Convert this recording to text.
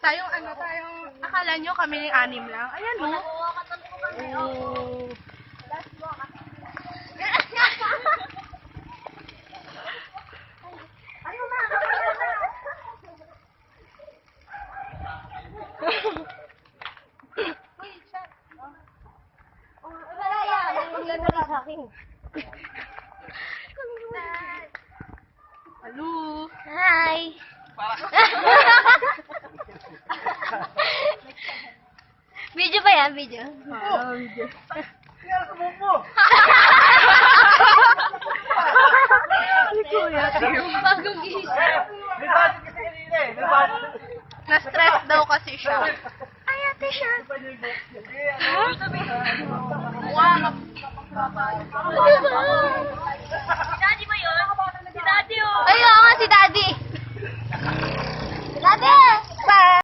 Tayong ano, tayong, akala nyo kami ng anim lang. Ayan mo. Oh. Video ba yan? Video? Oo, video. Kaya sa bubo! Bagong gising. Nagbasit kasi kanina eh. Nagbasit. Na-stress daw kasi siya. Ay, ate siya. Wow! Ano ba?